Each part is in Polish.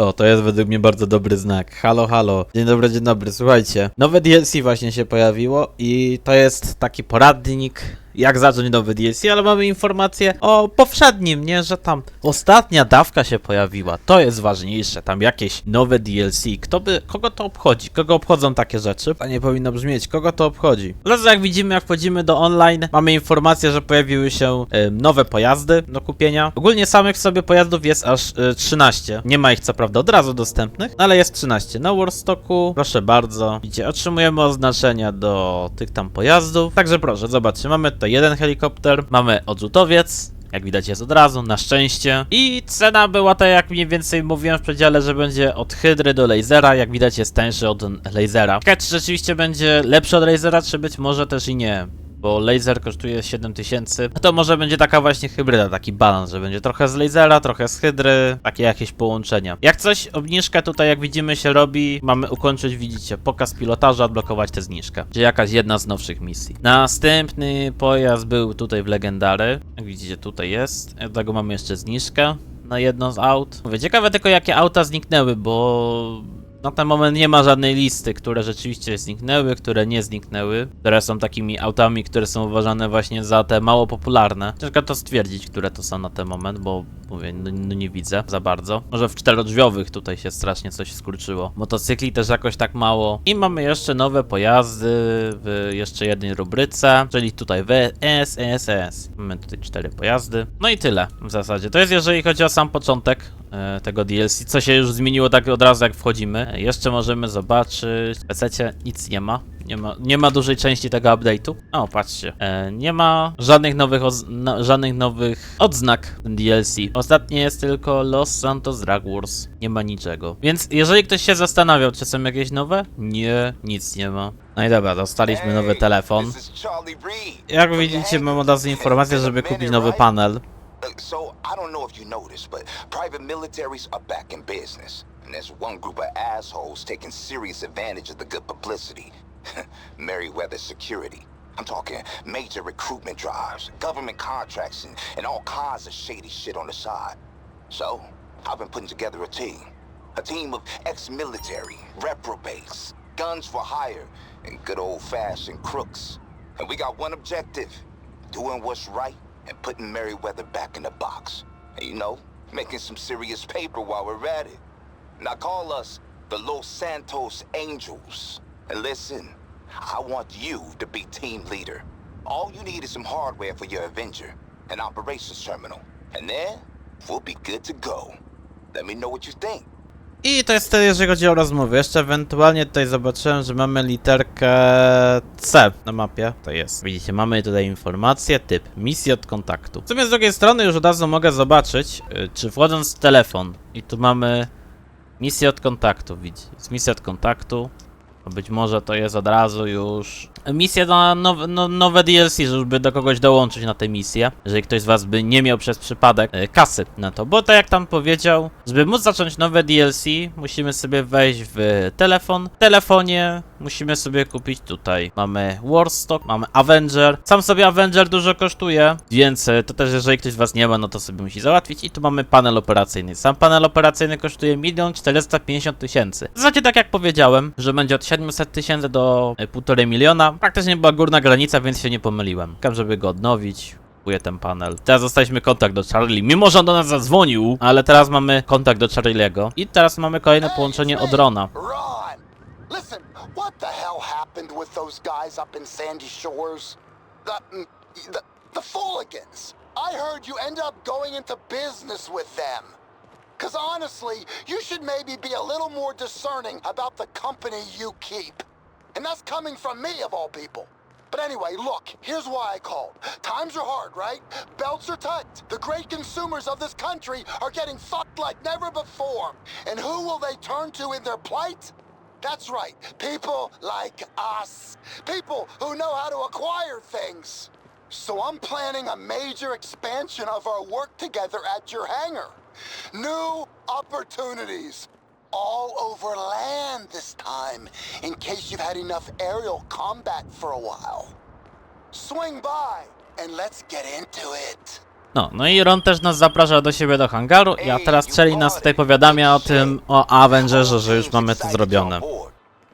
O, to jest według mnie bardzo dobry znak. Halo, halo. Dzień dobry, dzień dobry. Słuchajcie, nowe DLC właśnie się pojawiło i to jest taki poradnik, jak zacząć nowy DLC, ale mamy informację o powszednim, nie? Że tam ostatnia dawka się pojawiła. To jest ważniejsze. Tam jakieś nowe DLC. Kto by, kogo to obchodzi? Kogo obchodzą takie rzeczy? A nie powinno brzmieć. Kogo to obchodzi? Teraz jak widzimy, jak wchodzimy do online, mamy informację, że pojawiły się e, nowe pojazdy do kupienia. Ogólnie samych sobie pojazdów jest aż e, 13. Nie ma ich co prawda od razu dostępnych, ale jest 13. Na Warstocku, proszę bardzo. Widzicie, otrzymujemy oznaczenia do tych tam pojazdów. Także proszę, zobaczcie, mamy tutaj jeden helikopter, mamy odrzutowiec, jak widać jest od razu, na szczęście. I cena była tak jak mniej więcej mówiłem w przedziale, że będzie od hydry do lasera, jak widać jest tańszy od lasera. Ciekawe, czy rzeczywiście będzie lepszy od lasera, czy być może też i nie. Bo laser kosztuje 7000, no to może będzie taka właśnie hybryda, taki balans, że będzie trochę z lasera, trochę z hydry, takie jakieś połączenia. Jak coś, obniżka tutaj jak widzimy się robi, mamy ukończyć, widzicie, pokaz pilotażu, odblokować tę zniżkę. Czyli jakaś jedna z nowszych misji. Następny pojazd był tutaj w Legendary, jak widzicie tutaj jest, dlatego mamy jeszcze zniżkę na jedno z aut. Mówię, ciekawe tylko jakie auta zniknęły, bo na ten moment nie ma żadnej listy, które rzeczywiście zniknęły, które nie zniknęły, które są takimi autami, które są uważane właśnie za te mało popularne. Ciężko to stwierdzić, które to są na ten moment, bo mówię, no, no nie widzę za bardzo. Może w czterodrzwiowych tutaj się strasznie coś skurczyło. Motocykli też jakoś tak mało. I mamy jeszcze nowe pojazdy w jeszcze jednej rubryce, czyli tutaj w SSS. Mamy tutaj cztery pojazdy. No i tyle w zasadzie. To jest jeżeli chodzi o sam początek tego DLC, co się już zmieniło tak od razu jak wchodzimy. E, Jeszcze możemy zobaczyć, w PC nic nie ma. Nie ma, nie ma dużej części tego update'u. O, patrzcie. E, nie ma żadnych nowych, no, żadnych nowych odznak DLC. Ostatnie jest tylko Los Santos Drag Wars. Nie ma niczego. Więc jeżeli ktoś się zastanawiał, czy są jakieś nowe? Nie, nic nie ma. No i dobra, dostaliśmy nowy telefon. Jak widzicie, mam od razu informację, żeby kupić nowy panel. So I don't know if you noticed, but private militaries are back in business. And there's one group of assholes taking serious advantage of the good publicity. Meriwether Security. I'm talking major recruitment drives, government contracts, and, and all kinds of shady shit on the side. So, I've been putting together a team. A team of ex-military, reprobates, guns for hire, and good old-fashioned crooks. And we got one objective. Doing what's right and putting Meriwether back in the box. And you know, making some serious paper while we're at it. Now call us the Los Santos Angels. And listen, I want you to be team leader. All you need is some hardware for your Avenger, an operations terminal. And then, we'll be good to go. Let me know what you think. I to jest tyle, jeżeli chodzi o rozmowy. Jeszcze ewentualnie tutaj zobaczyłem, że mamy literkę C na mapie. To jest. Widzicie, mamy tutaj informację, typ misji od kontaktu. W sumie z drugiej strony już od razu mogę zobaczyć, y, czy wchodząc w telefon i tu mamy misję od kontaktu, widzicie. Jest misja od kontaktu. To Być może to jest od razu już misja na nowe, no, nowe DLC, żeby do kogoś dołączyć na tę misję. Jeżeli ktoś z was by nie miał przez przypadek e, kasy na to. Bo tak jak tam powiedział, żeby móc zacząć nowe DLC, musimy sobie wejść w telefon. W telefonie musimy sobie kupić tutaj. Mamy Warstock, mamy Avenger. Sam sobie Avenger dużo kosztuje, więc e, to też jeżeli ktoś z was nie ma, no to sobie musi załatwić. I tu mamy panel operacyjny. Sam panel operacyjny kosztuje 1 450 tysięcy. W zasadzie tak jak powiedziałem, że będzie od 700 tysięcy do e, 1,5 miliona. Praktycznie była górna granica, więc się nie pomyliłem. Czekam, żeby go odnowić. Kupuję ten panel. Teraz dostaliśmy kontakt do Charlie, mimo że on do nas zadzwonił, ale teraz mamy kontakt do Charlie'ego. I teraz mamy kolejne połączenie od Rona. Ron! Listen, what the hell happened with those guys up in Sandy Shores? The, mm, the, the Fooligans! I heard you end up going into business with them. Cause honestly, you should maybe be a little more discerning about the company you keep. And that's coming from me, of all people. But anyway, look, here's why I called. Times are hard, right? Belts are tight. The great consumers of this country are getting fucked like never before. And who will they turn to in their plight? That's right, people like us. People who know how to acquire things. So I'm planning a major expansion of our work together at your hangar. New opportunities. All over land this time, in case you've had enough aerial combat for a while. Swing by and let's get into it. No, no i Ron też nas zaprasza do siebie do hangaru, a teraz Shelly nas tutaj powiadamia o tym, o Avengerze, że już mamy to zrobione.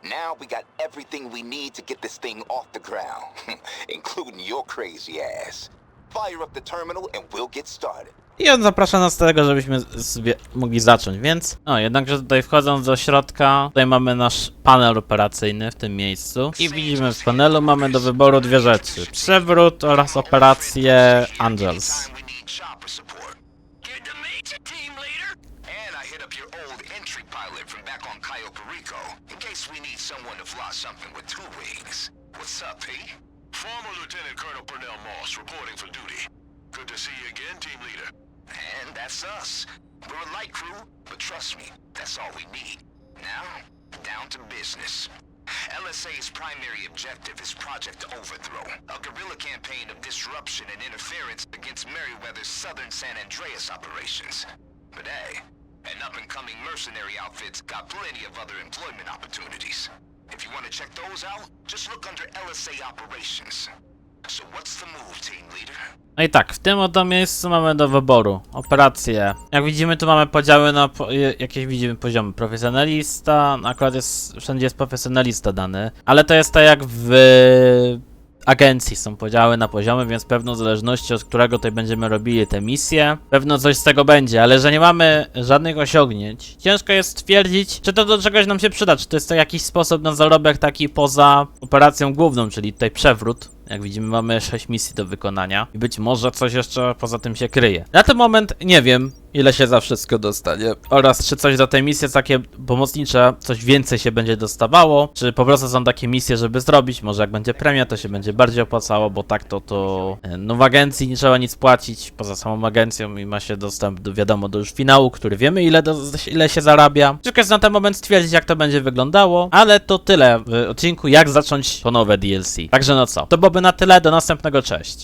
Now we got everything we need to get this thing off the ground, including your crazy ass. Fire up the terminal and we'll get started. I on zaprasza nas do tego, żebyśmy sobie mogli zacząć, więc... No, jednakże tutaj wchodząc do środka, tutaj mamy nasz panel operacyjny w tym miejscu. I widzimy w panelu mamy do wyboru dwie rzeczy. Przewrót oraz operację Angels. Former Lieutenant Colonel Purnell Moss reporting for duty. Good to see you again, team leader. And that's us. We're a light crew, but trust me, that's all we need. Now, down to business. LSA's primary objective is Project Overthrow, a guerrilla campaign of disruption and interference against Merryweather's southern San Andreas operations. But hey, an up-and-coming mercenary outfit's got plenty of other employment opportunities. If you want to check those out, just look under LSA Operations. No i tak, w tym oto miejscu mamy do wyboru operacje. Jak widzimy, tu mamy podziały na po, jakieś widzimy poziomy. Profesjonalista, no akurat jest, wszędzie jest profesjonalista dany, ale to jest tak jak w agencji są podziały na poziomy, więc pewno zależności od którego tutaj będziemy robili te misje, pewno coś z tego będzie, ale że nie mamy żadnych osiągnięć, ciężko jest stwierdzić, czy to do czegoś nam się przyda, czy to jest to jakiś sposób na zarobek taki poza operacją główną, czyli tutaj przewrót. Jak widzimy, mamy 6 misji do wykonania i być może coś jeszcze poza tym się kryje. Na ten moment nie wiem, ile się za wszystko dostanie oraz czy coś za te misje takie pomocnicze, coś więcej się będzie dostawało, czy po prostu są takie misje, żeby zrobić. Może jak będzie premia, to się będzie bardziej opłacało, bo tak to to e, no w agencji nie trzeba nic płacić poza samą agencją i ma się dostęp do wiadomo do już finału, który wiemy ile, do, ile się zarabia. Ciężko jest na ten moment stwierdzić, jak to będzie wyglądało, ale to tyle w odcinku, jak zacząć to nowe DLC. Także no co, to byłoby na tyle, do następnego, cześć.